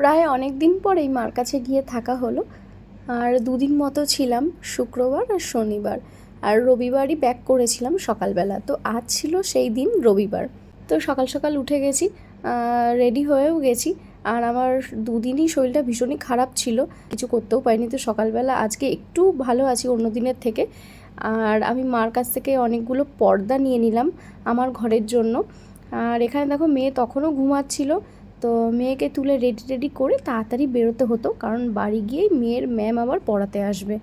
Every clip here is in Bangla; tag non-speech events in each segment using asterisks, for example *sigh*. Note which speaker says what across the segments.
Speaker 1: প্রায় অনেক দিন পরেই মার কাছে গিয়ে থাকা হলো। আর দুদিন মতো ছিলাম, শুক্রবার আর শনিবার। আর রবিবারই ব্যাক করেছিলাম সকালবেলা। তো আজ ছিল সেই দিন রবিবার। তো সকাল সকাল উঠে গেছি রেডি হয়েও গেছি। আর আমার দুদিনই শরীরটা ভীষণই খারাপ ছিল। কিছু করতেও পারিনি। তো সকালবেলা আজকে একটু ভালো আছি অন্য দিনের থেকে। আর আমি মার কাছ থেকে অনেকগুলো পর্দা নিয়ে নিলাম আমার ঘরের জন্য। আর এখানে দেখো মেয়ে তখনও ঘুমাচ্ছিল। তো মেয়েকে তুলে রেডি রেডি করে তাড়াতাড়ি বেরোতে হতো কারণ বাড়ি গিয়েই মেয়ের ম্যাম আবার পড়াতে আসবে।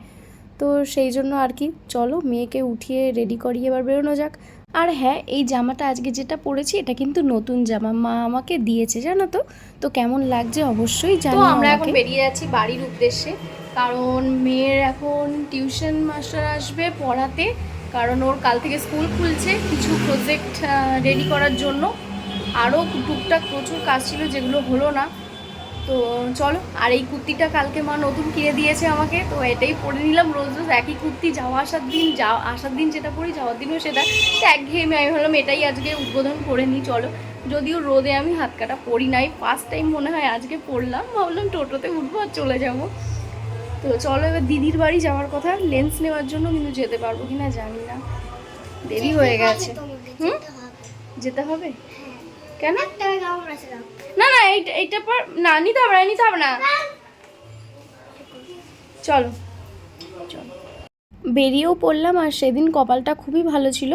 Speaker 1: তো সেই জন্য আর কি চলো মেয়েকে উঠিয়ে রেডি করিয়ে এবার বেরোনো যাক। আর হ্যাঁ এই জামাটা আজকে যেটা পরেছি এটা কিন্তু নতুন জামা। মা আমাকে দিয়েছে জানো তো? তো কেমন লাগছে অবশ্যই জানো
Speaker 2: আমরা এখন বেরিয়ে যাচ্ছি বাড়ির উদ্দেশ্যে কারণ মেয়ের এখন টিউশন মাস্টার আসবে পড়াতে কারণ ওর কাল থেকে স্কুল খুলছে কিছু প্রজেক্ট রেডি করার জন্য। আরও টুকটাক প্রচুর কাজ ছিল যেগুলো হলো না। তো চলো আর এই কুর্তিটা কালকে মা নতুন কিনে দিয়েছে আমাকে তো এটাই পরে নিলাম রোজ রোজ। একই কুর্তি যাওয়া আসার দিন যাওয়া আসার দিন যেটা পরি যাওয়ার দিনও সেটা। তো একঘেয়েমি আমি ভাবলাম এটাই আজকে উদ্বোধন করে নিই চলো। যদিও রোদে আমি হাত কাটা পরি নাই ফার্স্ট টাইম মনে হয় আজকে পড়লাম ভাবলাম টোটোতে উঠবো আর চলে যাব। তো চলো এবার দিদির বাড়ি যাওয়ার কথা লেন্স নেওয়ার জন্য কিন্তু যেতে পারব কিনা জানি না। দেরি হয়ে গেছে। হুম? যেতে হবে। কেন? না না, এইটা এইটা পর না, নিতে হবে নিতে হবে না। চলো।
Speaker 1: বেরিয়েও পড়লাম আর সেদিন কপালটা খুবই ভালো ছিল।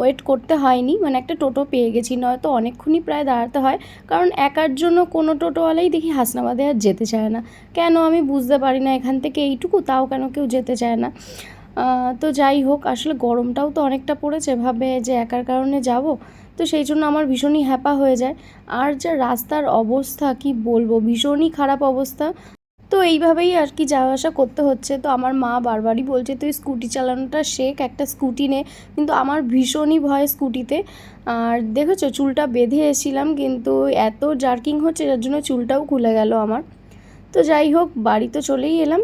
Speaker 1: ওয়েট করতে হয়নি মানে একটা টোটো পেয়ে গেছি, নয়তো অনেকক্ষণই প্রায় দাঁড়াতে হয়। কারণ একার জন্য কোনো টোটোওয়ালাই দেখি হাসনাবাদে আর যেতে চায় না। কেন আমি বুঝতে পারি না এখান থেকে এইটুকু, তাও কেন কেউ যেতে চায় না। তো যাই হোক, আসলে গরমটাও তো অনেকটা পড়েছে, ভাবে যে একার কারণে যাব। তো সেই জন্য আমার ভীষণই হ্যাপা হয়ে যায়। আর যা রাস্তার অবস্থা, কি বলব, ভীষণই খারাপ অবস্থা। তো এইভাবেই আর কি যাওয়া আসা করতে হচ্ছে। তো আমার মা বারবারই বলছে, তুই স্কুটি চালানোটা শেখ, একটা স্কুটি নে। কিন্তু আমার ভীষণই ভয় স্কুটিতে। আর দেখেছ, চুলটা বেঁধে এসেছিলাম, কিন্তু এত জার্কিং হচ্ছে, যার জন্য চুলটাও খুলে গেল আমার। তো যাই হোক, বাড়ি তো চলেই এলাম।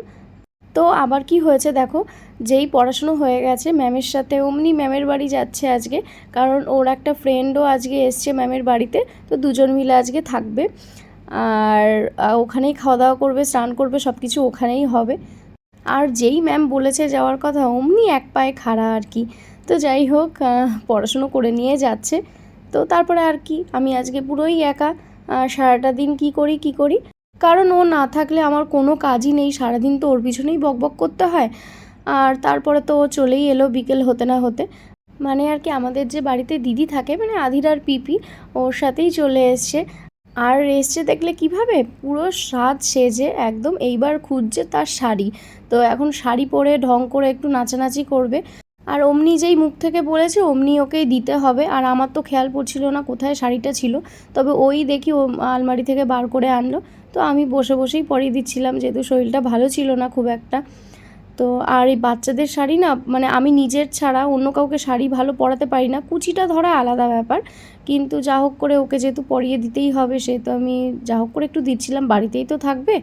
Speaker 1: তো আবার কি হয়েছে দেখো, যেই পড়াশুনো হয়ে গেছে ম্যামের সাথে, অমনি ম্যামের বাড়ি যাচ্ছে আজকে, কারণ ওর একটা ফ্রেন্ডও আজকে এসছে ম্যামের বাড়িতে, তো দুজন মিলে আজকে থাকবে। আর ওখানেই খাওয়া দাওয়া করবে, স্নান করবে সব কিছু ওখানেই হবে। আর যেই ম্যাম বলেছে যাওয়ার কথা, অমনি এক পায়ে খাড়া আর কি। তো যাই হোক পড়াশুনো করে নিয়ে যাচ্ছে। তো তারপরে আর কি, আমি আজকে পুরোই একা সারাটা দিন কি করি কি করি? কারণ ও না থাকলে আমার কোনো কাজই নেই, সারাদিন তো ওর পিছনেই বকবক করতে হয়। আর তারপরে তো ও চলেই এলো বিকেল হতে না হতে। মানে আর কি আমাদের যে বাড়িতে দিদি থাকে মানে আধিরার পিপি, ওর সাথেই চলে এসছে। আর এসছে দেখলে কীভাবে? পুরো সাজ সেজে একদম এইবার খুঁজছে তার শাড়ি। তো এখন শাড়ি পরে ঢং করে একটু নাচানাচি করবে। আর অমনি যেই মুখ থেকে বলেছে, অমনি ওকেই দিতে হবে। আর আমার তো খেয়াল পড়ছিল না কোথায় শাড়িটা ছিল। তবে ওই দেখি ও আলমারি থেকে বার করে আনলো। তো আমি বসে বসেই পরিয়ে দিচ্ছিলাম, যেহেতু শরীরটা ভালো ছিল না খুব একটা। তো আর এই বাচ্চাদের শাড়ি না মানে আমি নিজের ছাড়া অন্য কাউকে শাড়ি ভালো পরাতে পারি না। কুচিটা ধরা আলাদা ব্যাপার, কিন্তু যা হোক করে ওকে যেহেতু পরিয়ে দিতেই হবে সেহেতু আমি যা হোক করে একটু দিচ্ছিলাম, বাড়িতেই তো থাকবে।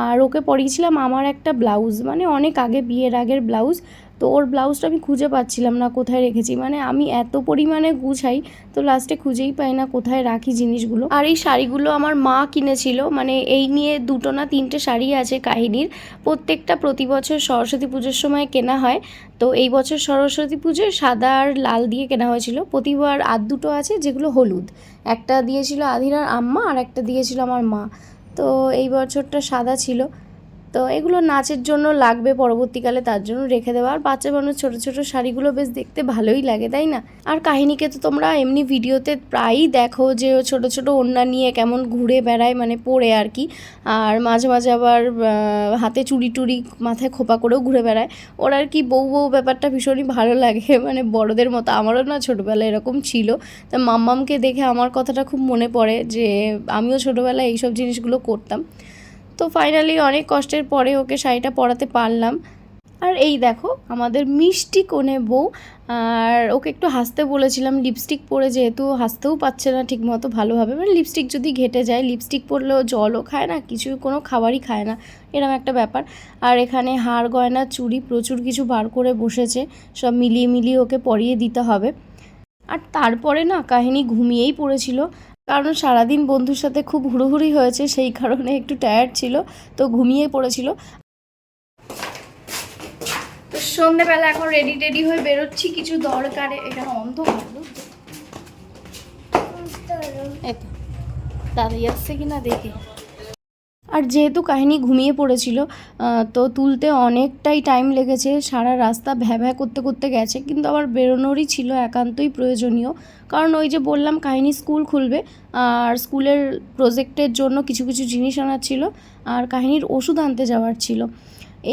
Speaker 1: আর ওকে পরিয়েছিলাম আমার একটা ব্লাউজ মানে অনেক আগে, বিয়ের আগের ব্লাউজ। তো ওর ব্লাউজটা আমি খুঁজে পাচ্ছিলাম না, কোথায় রেখেছি? মানে আমি এত পরিমাণে গুছাই তো লাস্টে খুঁজেই পাই না কোথায় রাখি জিনিসগুলো। আর এই শাড়িগুলো আমার মা কিনেছিল মানে এই নিয়ে দুটো না তিনটে শাড়ি আছে কাহিনীর। প্রত্যেকটা প্রতি বছর সরস্বতী পুজোর সময় কেনা হয়। তো এই বছর সরস্বতী পুজোয় সাদা আর লাল দিয়ে কেনা হয়েছিল। প্রতিবার আর দুটো আছে যেগুলো হলুদ। একটা দিয়েছিল আধিরার আম্মা আর একটা দিয়েছিল আমার মা। তো এই বছরটা সাদা ছিল। তো এগুলো নাচের জন্য লাগবে পরবর্তীকালে, তার জন্য রেখে দেওয়া। আর বাচ্চা মানুষ, ছোটো ছোটো শাড়িগুলো বেশ দেখতে ভালোই লাগে, তাই না? আর কাহিনীকে তো তোমরা এমনি ভিডিওতে প্রায়ই দেখো যে ও ছোটো ছোটো ওড়না নিয়ে কেমন ঘুরে বেড়ায় মানে পরে আর কি। আর মাঝে মাঝে আবার হাতে চুড়ি টুড়ি মাথায় খোপা করেও ঘুরে বেড়ায়। ওর আর কি বউ বউ ব্যাপারটা ভীষণই ভালো লাগে *laughs* মানে বড়দের মতো। আমারও না ছোটোবেলায় এরকম ছিল। তা মাম্মামকে দেখে আমার কথাটা খুব মনে পড়ে যে, আমিও ছোটোবেলায় এইসব জিনিসগুলো করতাম। তো ফাইনালি অনেক কষ্টের পরে ওকে শাড়িটা পরাতে পারলাম। আর এই দেখো, আমাদের মিষ্টি কোণে বউ। আর ওকে একটু হাসতে বলেছিলাম লিপস্টিক পরে যেহেতু হাসতেও পাচ্ছে না ঠিকমতো ভালোভাবে। মানে লিপস্টিক যদি ঘেটে যায় লিপস্টিক পরলেও জলও খায় না, কিছু কোনো খাবারই খায় না এরকম একটা ব্যাপার। আর এখানে হার, গয়না, চুড়ি প্রচুর কিছু বার করে বসেছে, সব মিলিয়ে মিলিয়ে ওকে পরিয়ে দিতে হবে। আর তারপরে না কাহিনী ঘুমিয়েই পড়েছিল। কারণ সারাদিন বন্ধুর সাথে খুব হুড়োহুড়ি হয়েছে সেই কারণে একটু টায়ার্ড ছিল তো ঘুমিয়ে পড়েছিল।
Speaker 2: তো সন্ধেবেলা এখন রেডি টেডি হয়ে বেরোচ্ছি কিছু দরকারে এখানে
Speaker 1: অন্ধ দাঁড়িয়ে আসছে কিনা দেখে। আর যেহেতু কাহিনী ঘুমিয়ে পড়েছিল তো তুলতে অনেকটাই টাইম লেগেছে, সারা রাস্তা ভ্যা ভ্যা করতে করতে গেছে, কিন্তু আবার বেরোনোরই ছিল একান্তই প্রয়োজনীয়। কারণ ওই যে বললাম, কাহিনী স্কুল খুলবে, আর স্কুলের প্রজেক্টের জন্য কিছু কিছু জিনিস আনার ছিল, আর কাহিনীর ওষুধ আনতে যাওয়ার ছিল।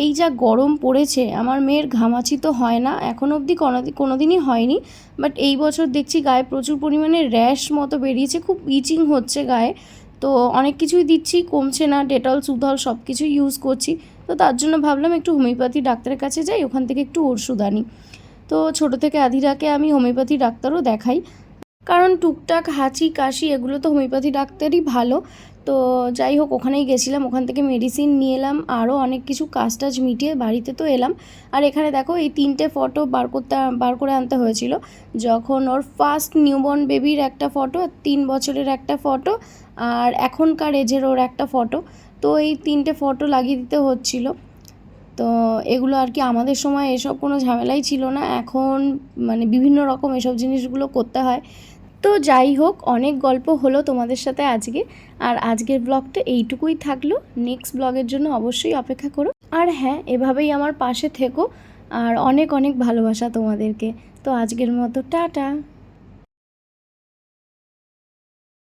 Speaker 1: এই যা গরম পড়েছে, আমার মেয়ের ঘামাচি তো হয় না, এখন অবধি কোনো দিনই হয়নি বাট এই বছর দেখছি গায়ে প্রচুর পরিমাণে র্যাশ মতো বেরিয়েছে, খুব ইচিং হচ্ছে গায়ে। তো অনেক কিছুই দিচ্ছি, কমছে না ডেটল সুধল সব কিছুই ইউজ করছি। তো তার জন্য ভাবলাম একটু হোমিওপ্যাথি ডাক্তারের কাছে যাই, ওখান থেকে একটু ওষুধ আনি। তো ছোটো থেকে আধিরাকে আমি হোমিওপ্যাথি ডাক্তারও দেখাই। কারণ টুকটাক হাঁচি, কাশি এগুলো তো হোমিওপ্যাথি ডাক্তারই ভালো। তো যাই হোক, ওখানেই গেছিলাম, ওখান থেকে মেডিসিন নিয়ে এলাম, আরও অনেক কিছু কাজ টাজ মিটিয়ে বাড়িতে তো এলাম। আর এখানে দেখো, এই তিনটে ফটো বার করতে, বার করে আনতে হয়েছিল। যখন ওর ফার্স্ট নিউবর্ন বেবির একটা ফটো তিন বছরের একটা ফটো আর এখনকার এজের ওর একটা ফটো তো এই তিনটে ফটো লাগিয়ে দিতে হচ্ছিল। তো এগুলো আর কি আমাদের সময় এসব কোনো ঝামেলাই ছিল না, এখন মানে বিভিন্ন রকম এসব জিনিসগুলো করতে হয়। তো যাই হোক, অনেক গল্প হলো তোমাদের সাথে আজকে, আর আজকের ব্লগটা এইটুকুই থাকল। নেক্সট ব্লগের জন্য অবশ্যই অপেক্ষা করো। আর হ্যাঁ এভাবেই আমার পাশে থেকো, আর অনেক অনেক ভালোবাসা তোমাদেরকে। তো আজকের মতো, টাটা!